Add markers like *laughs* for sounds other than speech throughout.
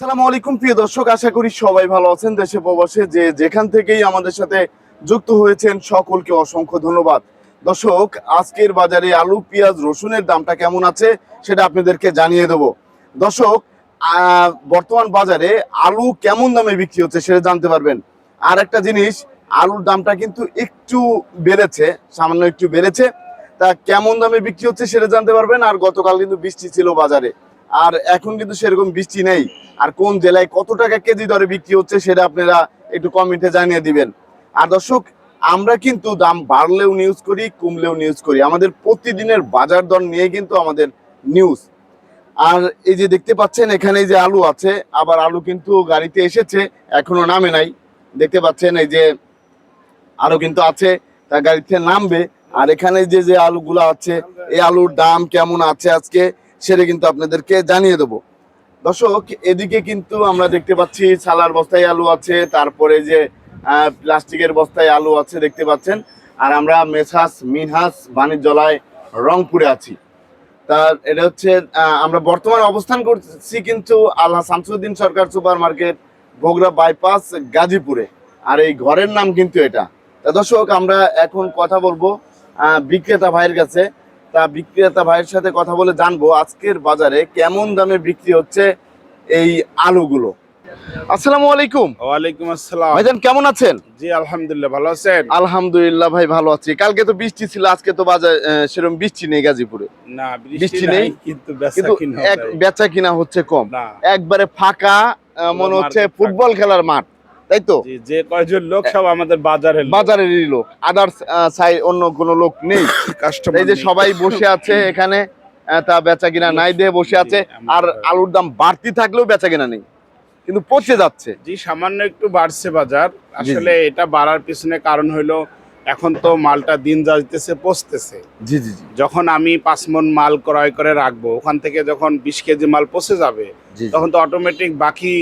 সালামু আলাইকুম, প্রিয় দর্শক, আশা করি সবাই ভালো আছেন দেশে প্রবাসে। যে যেখান থেকেই আমাদের সাথে যুক্ত হয়েছেন, সকলকে অসংখ্য ধন্যবাদ। দর্শক, আজকের বাজারে আলু, পেঁয়াজ, রসুনের দামটা কেমন আছে সেটা আপনাদেরকে জানিয়ে দেব। দর্শক বর্তমান বাজারে আলু কেমন দামে বিক্রি হচ্ছে সেটা জানতে পারবেন। আর একটা জিনিস, আলুর দামটা কিন্তু একটু বেড়েছে, সামান্য একটু বেড়েছে। তা কেমন দামে বিক্রি হচ্ছে সেটা জানতে পারবেন। আর গতকাল কিন্তু বৃষ্টি ছিল বাজারে। আর এখন কিন্তু সেরকম বৃষ্টি নেই। আর কোন জেলায় কত টাকা কেজি দরে বিক্রি হচ্ছে সেটা আপনারা একটু কমেন্টে জানিয়ে দিবেন। আর দর্শক, আমরা কিন্তু দাম বাড়লেও নিউজ করি, কমলেও নিউজ করি। আমাদের প্রতিদিনের বাজার দর নিয়ে কিন্তু আমাদের নিউজ আর এই যে দেখতে পাচ্ছেন, এখানে যে আলু আছে, আবার আলু কিন্তু গাড়িতে এসেছে, এখনও নামে নাই। দেখতে পাচ্ছেন, এই যে আলু কিন্তু আছে, তা গাড়িতে নামবে। আর এখানে যে যে আলুগুলো আছে, এই আলুর দাম কেমন আছে আজকে, সেটা কিন্তু আপনাদেরকে জানিয়ে দেবো। দর্শক, এদিকে কিন্তু আমরা দেখতে পাচ্ছি সালার বস্তায় আলু আছে, তারপরে যে প্লাস্টিকের বস্তায় আলু আছে দেখতে পাচ্ছেন। আর আমরা মেসাস মিনহাস বাণিজ্যালয় রংপুরে আছি। তার এটা হচ্ছে আমরা বর্তমানে অবস্থান করছি কিন্তু আল্লাহ Shamsuddin Sarkar super market Bogura bypass, গাজীপুরে। আর এই ঘরের নাম কিন্তু এটা। তা দর্শক, আমরা এখন কথা বলব বিক্রেতা ভাইয়ের কাছে। তা বিক্রেতা ভাইয়ের সাথে কথা বলে জানব আজকের বাজারে কেমন দামে বিক্রি হচ্ছে এই আলুগুলো। আসসালামু আলাইকুম। ওয়ালাইকুম আসসালাম। ভাইজান কেমন আছেন? জি আলহামদুলিল্লাহ ভালো আছেন? আলহামদুলিল্লাহ ভাই ভালো আছি। কালকে তো বৃষ্টি ছিল আজকে তো বাজার সেরকম বৃষ্টি নেই গাজীপুরে। না বৃষ্টি নেই, নেই? কিন্তু বেচা কিনা এক। হচ্ছে কম। একবারে ফাঁকা মনে হচ্ছে ফুটবল খেলার মাঠ। তাই তো? যে কয়জন লোক সব আমাদের বাজারে বাজারেরই লোক। আদার্স সাই অন্য কোনো লোক নেই। *laughs* কাস্টমার এই যে সবাই বসে আছে *laughs* এখানে তা বেচা কিনা নাই দিয়ে বসে আছে। আর আলুর দাম বাড়তি থাকলেও বেচা কিনা নেই। কিন্তু পচে যাচ্ছে। জি সামান্য একটু বাড়ছে বাজার। আসলে এটা বাড়ার পিছনে কারণ হলো এখন তো মালটা দিন যাইতেছে পচতেছে। জি জি জি। যখন আমি পাঁচ মন মাল ক্রয় করে রাখব ওখান থেকে যখন বিশ কেজি মাল পচে যাবে তখন তো অটোমেটিক বাকি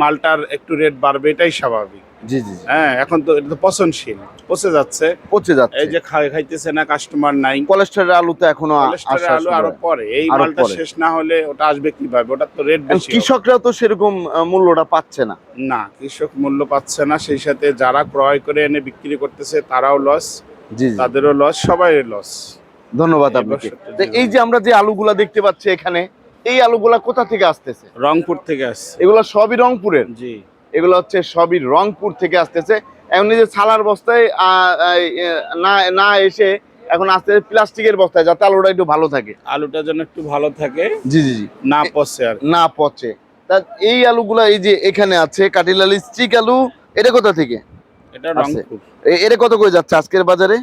মালটার একটু রেট বাড়বে এটাই স্বাভাবিক। জি জি। হ্যাঁ এখন তো এটা তো পচনশীল পচে যাচ্ছে। পচে যাচ্ছে। এই যে খাই খাইতেছে না কাস্টমার নাই। আলু তো এখনও কোলেস্টেরল আলু আরও পরে এই মালটা শেষ না হলে ওটা আসবে কীভাবে? ওটা তো রেট বেশি কৃষকরা তো সেরকম মূল্যটা পাচ্ছে না। না কৃষক মূল্য পাচ্ছে না। সেই সাথে যারা ক্রয় করে এনে বিক্রি করতেছে তারাও লস জি তাদেরও লস সবাই লস ধন্যবাদ এই আপনাকে। যে- এই যে আমরা যে আলুগুলা দেখতে পাচ্ছি এখানে এই আলুগুলা কোথা থেকে আসতেছে? রংপুর থেকে আসছে। এগুলো সবই রংপুরের? জি। এগুলো হচ্ছে সবই রংপুর থেকে আসতেছে। এখন যে ছালার বস্তায় না না এসে এখন আসতে প্লাস্টিকের বস্তায় যাতে আলুটা একটু ভালো থাকে। আলুটা যেন একটু ভালো থাকে জি জি জি। না পচে আর। না পচে। তা এই আলুগুলা এই যে এখানে আছে কাটিলালি স্টিক আলু এটা কোথা থেকে? এটা। রংপুর। এটা কত করে যাচ্ছে আজকের বাজারে?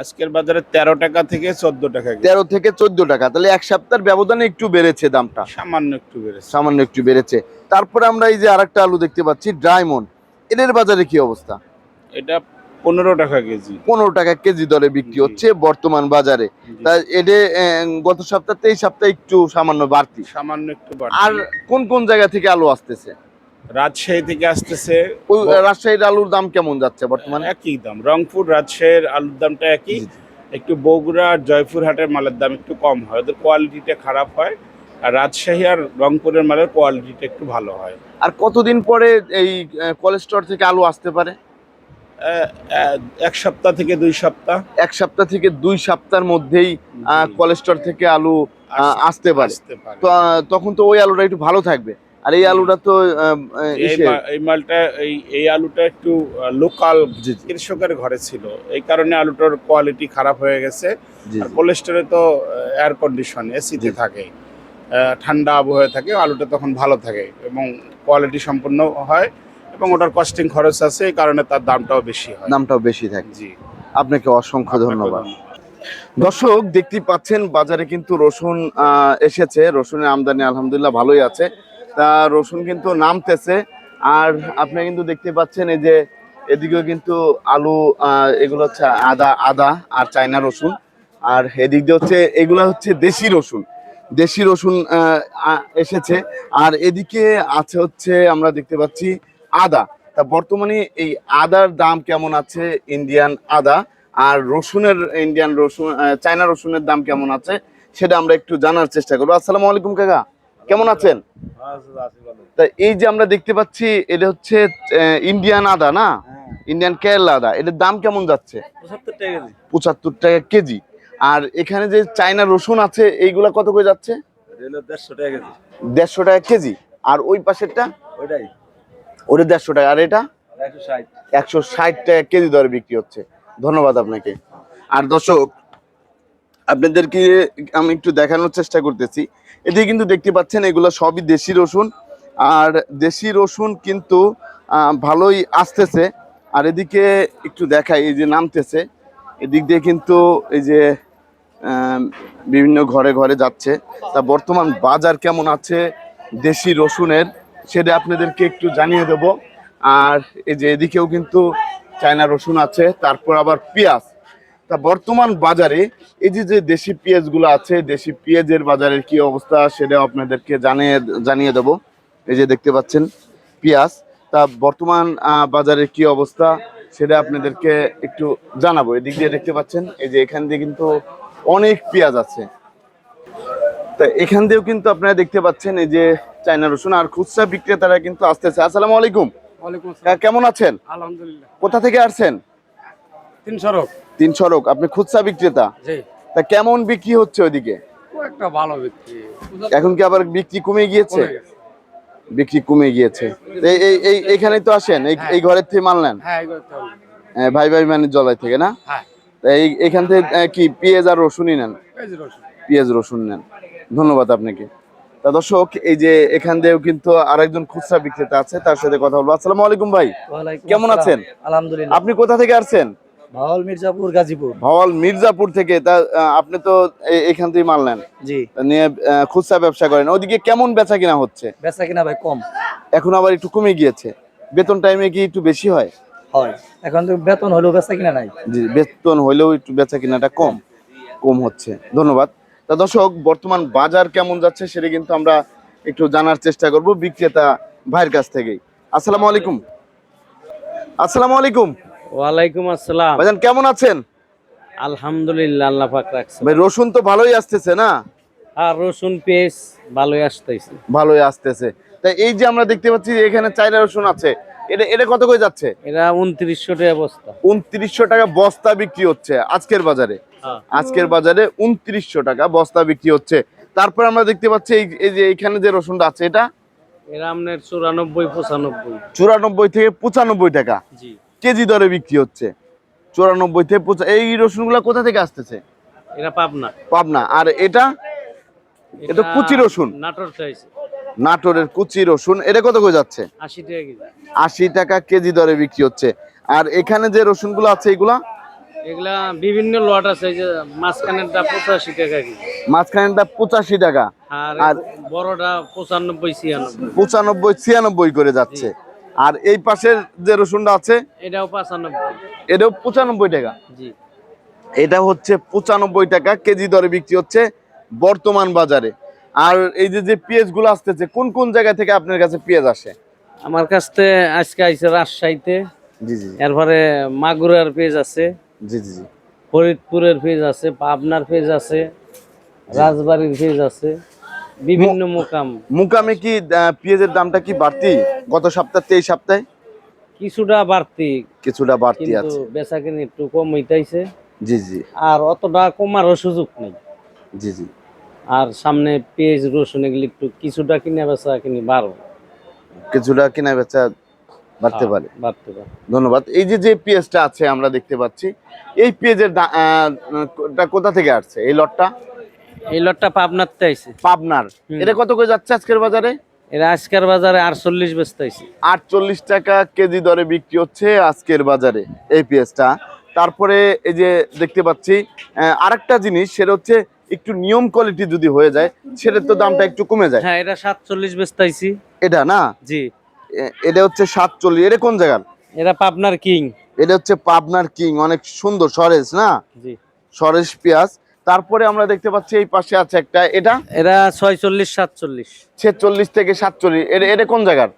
আজকের বাজারে তেরো টাকা থেকে চোদ্দ টাকা তেরো থেকে চোদ্দ টাকা। তাহলে এক সপ্তাহের ব্যবধানে একটু বেড়েছে দামটা। সামান্য একটু বেড়েছে। সামান্য একটু বেড়েছে। তারপরে আমরা এই যে আরেকটা আলু দেখতে পাচ্ছি ডায়মন্ড এদের বাজারে কি অবস্থা? এটা পনেরো টাকা কেজি। পনেরো টাকা কেজি দরে বিক্রি হচ্ছে বর্তমান বাজারে। তা এটা গত সপ্তাহে এই সপ্তাহে একটু সামান্য বাড়তি। সামান্য একটু আর কোন কোন জায়গা থেকে আলু আসতেছে? রাজশাহী থেকে আসতেছে। ওই রাজশাহীর আলুর দাম কেমন যাচ্ছে বর্তমানে? একই দাম। রংপুর রাজশাহীর আলুর দামটা একই। একটু বগুড়া আর জয়পুরহাটের মালের দাম একটু কম হয়। ওদের কোয়ালিটিটা খারাপ হয়। আর রাজশাহী আর রংপুরের মালের কোয়ালিটিটা একটু ভালো হয়। আর কতদিন পরে এই কোলেস্টোর থেকে আলু আসতে পারে? এক সপ্তাহ থেকে দুই সপ্তাহ। এক সপ্তাহ থেকে দুই সপ্তাহের মধ্যেই কোলেস্টোর থেকে আলু আসতে পারে। তো তখন তো ওই আলুটা একটু ভালো থাকবে। আর এই আলুটা তো এই মালটা এই এই আলুটা একটু লোকাল কৃষকের ঘরে ছিল। এই কারণে আলুটার কোয়ালিটি খারাপ হয়ে গেছে। আর কোলেস্টোরে তো এয়ার কন্ডিশন এসিতে থাকে। ঠান্ডা আবহাওয়া থাকে আলুটা তখন ভালো থাকে এবং কোয়ালিটি সম্পন্ন হয় এবং ওটার কস্টিং খরচ আছে এই কারণে তার দামটাও বেশি হয়। দামটাও বেশি থাকে। জি। আপনাকে অসংখ্য ধন্যবাদ। দর্শক দেখতেই পাচ্ছেন বাজারে কিন্তু রসুন এসেছে। রসুনের আমদানি আলহামদুলিল্লাহ ভালোই আছে। তা রসুন কিন্তু নামতেছে। আর আপনি কিন্তু দেখতে পাচ্ছেন এই যে এদিকেও কিন্তু আলু এগুলো হচ্ছে আদা আদা আর চায়না রসুন। আর এদিক দিয়ে হচ্ছে, এগুলো হচ্ছে দেশি রসুন। দেশি রসুন এসেছে। আর এদিকে আছে হচ্ছে, আমরা দেখতে পাচ্ছি আদা। তা বর্তমানে এই আদার দাম কেমন আছে ইন্ডিয়ান আদা? আর রসুনের, ইন্ডিয়ান রসুন চায়না রসুনের দাম কেমন আছে, সেটা আমরা একটু জানার চেষ্টা করব। আসসালামু আলাইকুম, কাকা। কেমন আছেন? তা এই যে আমরা দেখতে পাচ্ছি এটা হচ্ছে ইন্ডিয়ান আদা না? ইন্ডিয়ান কেরলা আদা। এটার দাম কেমন যাচ্ছে? পঁচাত্তর টাকা কেজি। আর এখানে যে চায়না রসুন আছে এইগুলা কত করে যাচ্ছে? দেড়শো টাকা কেজি। আর ওই পাশেরটা? ওইটাই। ওটা দেড়শো টাকা। আর এটা? একশো ষাট। একশো ষাট টাকা কেজি দরে বিক্রি হচ্ছে। ধন্যবাদ আপনাকে। আর দর্শক আপনাদেরকে আমি একটু দেখানোর চেষ্টা করতেছি। এদিকে কিন্তু দেখতে পাচ্ছেন, এগুলো সবই দেশি রসুন। আর দেশি রসুন কিন্তু ভালোই আসতেছে। আর এদিকে একটু দেখাই, এই যে নামতেছে। এদিক দিয়ে কিন্তু এই যে বিভিন্ন ঘরে ঘরে যাচ্ছে। তা বর্তমান বাজার কেমন আছে দেশি রসুনের, সেটা আপনাদেরকে একটু জানিয়ে দেব। আর এই যে এদিকেও কিন্তু চায়না রসুন আছে, তারপর আবার পেঁয়াজ। তা বর্তমান বাজারে এই যে যে দেশি পেঁয়াজগুলো আছে দেশি পেঁয়াজের বাজারের কি অবস্থা সেটা আপনাদেরকে জানিয়ে জানিয়ে দেব। এই যে দেখতে পাচ্ছেন পেঁয়াজ তা বর্তমান বাজারের কি অবস্থা সেটা আপনাদেরকে একটু জানাব। এদিক দিয়ে দেখতে পাচ্ছেন এই যে এখান দিয়ে কিন্তু অনেক পেঁয়াজ আছে। তা এখান দিয়েও কিন্তু আপনারা দেখতে পাচ্ছেন এই যে চায়না রসুন আর খুচরা বিক্রেতারা কিন্তু আসতেছে আসসালামু আলাইকুম। কেমন আছেন? আলহামদুলিল্লাহ। কোথা থেকে আসছেন? তিন সড়ক তিন সড়ক আপনি খুচরা বিক্রেতা। তা কেমন বিক্রি হচ্ছে ওইদিকে? একটা ভালো ব্যক্তি এখন কি আবার বিক্রি কমে গিয়েছে? বিক্রি কমে গিয়েছে। এই এই- এই এখানে তো আসেন এই এই ঘরের থেকে মাল নেন? হ্যাঁ। এ, ভাই ভাই মানে জলাই থেকে না? হ্যাঁ। এই এখান থেকে কি পেঁয়াজ আর রসুনই নেন? পেঁয়াজ রসুন। নেন। ধন্যবাদ আপনাকে। তা দর্শক এই যে এখান দিয়েও কিন্তু আরেকজন খুচরা বিক্রেতা আছে তার সাথে কথা বলব। আসসালামু আলাইকুম ভাই। কেমন আছেন? আলহামদুলিল্লাহ। আপনি কোথা থেকে আসছেন? ভাওয়াল মির্জাপুর গাজীপুর। ভাওয়াল মির্জাপুর থেকে তা আপনি তো এখান থেকে মাল নেন। জি। নিয়ে খুচরা ব্যবসা করেন। ওদিকে কেমন বেচা কিনা হচ্ছে? বেচা কিনা ভাই কম। এখন আবার একটু কমে গিয়েছে। বেতন টাইমে কি একটু বেশি হয়? হয়। এখন তো বেতন হলেও বেচা কিনা নাই। জি বেতন হইলেও একটু বেচা কিনাটা কম কম হচ্ছে। ধন্যবাদ। তা দর্শক বর্তমান বাজার কেমন যাচ্ছে সেটা কিন্তু আমরা একটু জানার চেষ্টা করব বিক্রেতা ভাইয়ের কাছ থেকেই। আসসালামু আলাইকুম। আসসালামু আলাইকুম। ওয়ালাইকুম আসসালাম। ভাইজান কেমন আছেন? আলহামদুলিল্লাহ আল্লাহ পাক রাখছে। ভাই রসুন তো ভালোই আসতেছে না? আর রসুন পেঁয়াজ ভালোই আসতেছে। ভালোই আসতেছে। তা এই যে আমরা দেখতে পাচ্ছি এখানে চাইনা রসুন আছে এটা এটা কত করে যাচ্ছে? এরা উনত্রিশশো টাকা বস্তা। উনত্রিশশো টাকা বস্তা বিক্রি হচ্ছে আজকের বাজারে। হ্যাঁ। আজকের বাজারে উনত্রিশশো টাকা বস্তা বিক্রি হচ্ছে। তারপর আমরা দেখতে পাচ্ছি এই- এই যে এখানে যে রসুনটা আছে এটা? এরা আপনার চুরানব্বই পঁচানব্বই। চুরানব্বই থেকে পঁচানব্বই টাকা। জি। কেজি দরে বিক্রি হচ্ছে। চুরানব্বই থেকে পঁচা এই রসুনগুলো কোথা থেকে আসতেছে? এরা পাবনা। পাবনা। আর এটা? এটা কুচি রসুন। নাটোর চাইছে নাটোরের কুচি রসুন। এটা কত করে যাচ্ছে? আশি টাকা কেজি। আশি টাকা কেজি দরে বিক্রি হচ্ছে। আর এখানে যে রসুন রসুনগুলো আছে এগুলা? এগুলা বিভিন্ন লট আছে যে মাঝখানেরটা পঁচাশি টাকা কেজি। পঁচাশি টাকা। আর আর- বড়টা পঁচানব্বই ছিয়ানব্বই। পঁচানব্বই ছিয়ানব্বই করে যাচ্ছে। আর এই পাশের যে রসুনটা আছে এটাও পঁচানব্বই। এটাও পঁচানব্বই টাকা। জি। এটা হচ্ছে পঁচানব্বই টাকা কেজি দরে বিক্রি হচ্ছে বর্তমান বাজারে। আর এই যে যে পেঁয়াজগুলো আসতেছে কোন কোন জায়গা থেকে আপনার কাছে পেঁয়াজ আসে? আমার কাছ থেকে আজকে আইছে রাজশাহীতে। জি জি এরপরে মাগুরার পেজ আছে। জি জি জি। ফরিদপুরের পেজ আছে পাবনার পেজ আছে রাজবাড়ির পেজ আছে। বিভিন্ন মোকাম। মুকামে কি পেঁয়াজের দামটা কি বাড়তি? গত সপ্তাহ এই সপ্তাহে? কিছুটা বাড়তি। কিছুটা বাড়তি কিন্তু আছে। বেচা কিনি একটু কম হইতাইছে। জি জি। আর অতটা কমারও সুযোগ নেই। জি জি। আর সামনে পেঁয়াজ রসুন এগুলি একটু কিছুটা কিনে বেচা কিনি বাড়ো কিছুটা কেনা বেচা বাড়তে পারে। বাড়তে পারে। ধন্যবাদ। এই যে যে পেঁয়াজটা আছে আমরা দেখতে পাচ্ছি এই পেঁয়াজের কোথা থেকে আসছে? এই লটটা? এই লটটা পাবনার আইছে। পাবনার। এটা কত করে যাচ্ছে আজকের বাজারে? এরা আজকের বাজারে আটচল্লিশ বেচতেছে আটচল্লিশ টাকা কেজি দরে বিক্রি হচ্ছে আজকের বাজারে এই পেঁয়াজটা। তারপরে এই যে দেখতে পাচ্ছি আরেকটা জিনিস সেটা হচ্ছে একটু নিয়ম কোয়ালিটি যদি হয়ে যায় সেটার তো দামটা একটু কমে যায়। হ্যাঁ এটা সাতচল্লিশ বেচতেছি এটা না? জি। এটা হচ্ছে সাতচল্লিশ। এটা কোন জায়গার? এটা পাবনার কিং। এটা হচ্ছে পাবনার কিং। অনেক সুন্দর সরেজ না? জি। সরেজ পেঁয়াজ। তারপরে আমরা দেখতে পাচ্ছি এই পাশে আছে একটা এটা? এরা ছয়চল্লিশ সাতচল্লিশ। ছেচল্লিশ থেকে সাতচল্লিশ এটা এটা কোন জায়গার?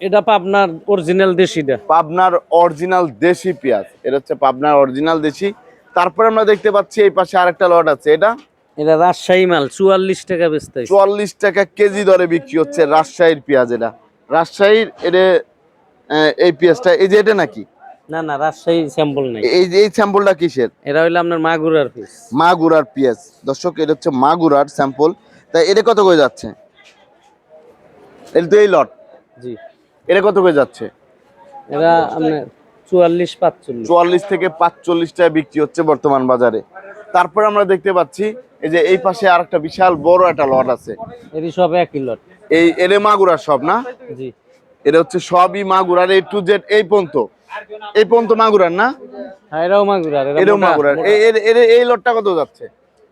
এটা পাবনার অরিজিনাল দেশিটা পাবনার অরিজিনাল দেশি পেঁয়াজ এটা হচ্ছে পাবনার অরিজিনাল দেশি। তারপরে আমরা দেখতে পাচ্ছি এই পাশে আরেকটা লট আছে এটা? এটা রাজশাহী মাল চুয়াল্লিশ টাকা বেচতে। চুয়াল্লিশ টাকা কেজি দরে বিক্রি হচ্ছে রাজশাহীর পেঁয়াজ এটা। রাজশাহীর এটা এই পেঁয়াজটা এই যে এটা নাকি? না না রাজশাহী স্যাম্পল নাই। এই এই স্যাম্পলটা কিসের? এটা হইল আপনার মাগুরার পিস মাগুরার পেঁয়াজ। দর্শক এটা হচ্ছে মাগুরার স্যাম্পল তাই এটা কত করে যাচ্ছে? এটা তো এই লট জি। এটা কত করে যাচ্ছে? এটা আপনার চুয়াল্লিশ পাঁচচল্লিশ। চুয়াল্লিশ থেকে পাঁচচল্লিশ টাকা বিক্রি হচ্ছে বর্তমান বাজারে। তারপর আমরা দেখতে পাচ্ছি এই যে এই পাশে আর একটা বিশাল বড় একটা লট আছে। এটি সব একই লট এই এরে মাগুরার সব না? জি। এটা হচ্ছে সবই মাগুরার এই টু জেড এই পর্যন্ত এই পর্যন্ত মাগুরার না? হ্যাঁ এটাও মাগুরার এরা এরও মাগুরার। এই লটটা কত যাচ্ছে?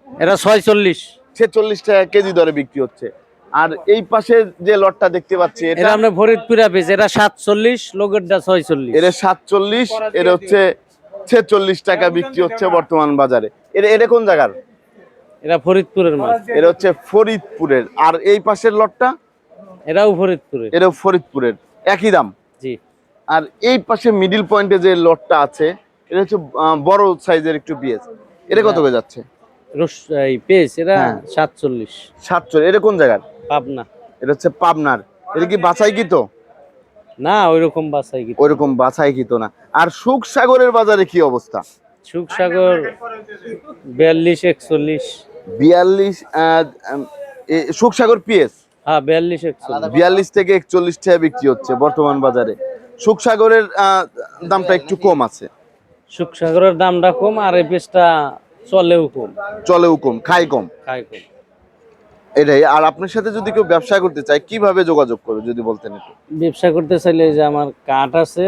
এরা ছয়চল্লিশ। ছেচল্লিশ টাকা কেজি দরে বিক্রি হচ্ছে। আর এই পাশে যে লটটা দেখতে পাচ্ছি এটা এটা আমরা ফরিদপুরা পিস এটা সাতচল্লিশ লোকেরটা ছয়চল্লিশ। এটা সাতচল্লিশ এটা হচ্ছে ছেচল্লিশ টাকা বিক্রি হচ্ছে বর্তমান বাজারে। এর এটা কোন জায়গার? এরা ফরিদপুরের মাছ। এটা হচ্ছে ফরিদপুরের। আর এই পাশের লটটা? এরাও ফরিদপুরের। এটাও ফরিদপুরের। একই দাম? জি। আর এই পাশে মিডিল পয়েন্টে যে লটটা আছে এটা হচ্ছে বড় সাইজের একটু পিএস এটা কত করে যাচ্ছে? এই পেস এরা হ্যাঁ। সাতচল্লিশ। সাতচল্লিশ। এটা কোন জায়গার? পাবনা। এটা হচ্ছে পাবনার। এটা কি বাছাই কিত না ওই রকম বাসাই কি ওইরকম বাছাই কিত না। আর সুখ সাগরের বাজারে কি অবস্থা? সুখসাগর বিয়াল্লিশ একচল্লিশ। বিয়াল্লিশ সুখ সাগর পিএস হ্যাঁ বিয়াল্লিশ একচল্লিশ। বিয়াল্লিশ থেকে একচল্লিশ টাকা বিক্রি হচ্ছে বর্তমান বাজারে। সুখ সাগরের আহ, দামটা একটু কম আছে। সুখসাগরের দামটা কম আর এই পেসটা চলেও কম। চলেও কম খাই কম। খায় কম। এটাই আর আপনার সাথে যদি কেউ ব্যবসা করতে চায় কীভাবে যোগাযোগ করবে যদি বলতেন একটু? ব্যবসা করতে চাইলে যে আমার কার্ড আছে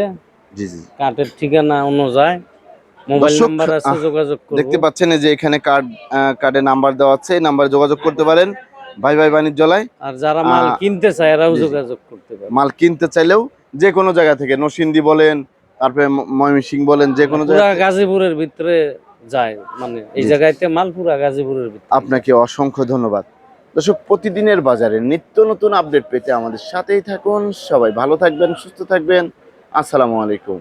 জি জি। কার্ডের ঠিকানা অনুযায়ী মোবাইল নাম্বার আছে যোগাযোগ দেখতে পাচ্ছেন যে এখানে কার্ড কার্ডে নাম্বার দেওয়া আছে এই নাম্বারে যোগাযোগ করতে পারেন। ভাই ভাই বাণিজ্যালয়। আর যারা মাল কিনতে চায় এরাও যোগাযোগ করতে পারে। মাল কিনতে চাইলেও যে কোনো জায়গা থেকে নরসিংদী বলেন তারপরে ময়মনসিং বলেন যে কোনো জায়গা গাজীপুরের ভিতরে যায় মানে এই। জায়গাতে মাল পুরা গাজীপুরের ভিতরে আপনাকে অসংখ্য ধন্যবাদ। দর্শক প্রতিদিনের বাজারে নিত্য নতুন আপডেট পেতে আমাদের সাথেই থাকুন। সবাই ভালো থাকবেন সুস্থ থাকবেন। আসসালামু আলাইকুম।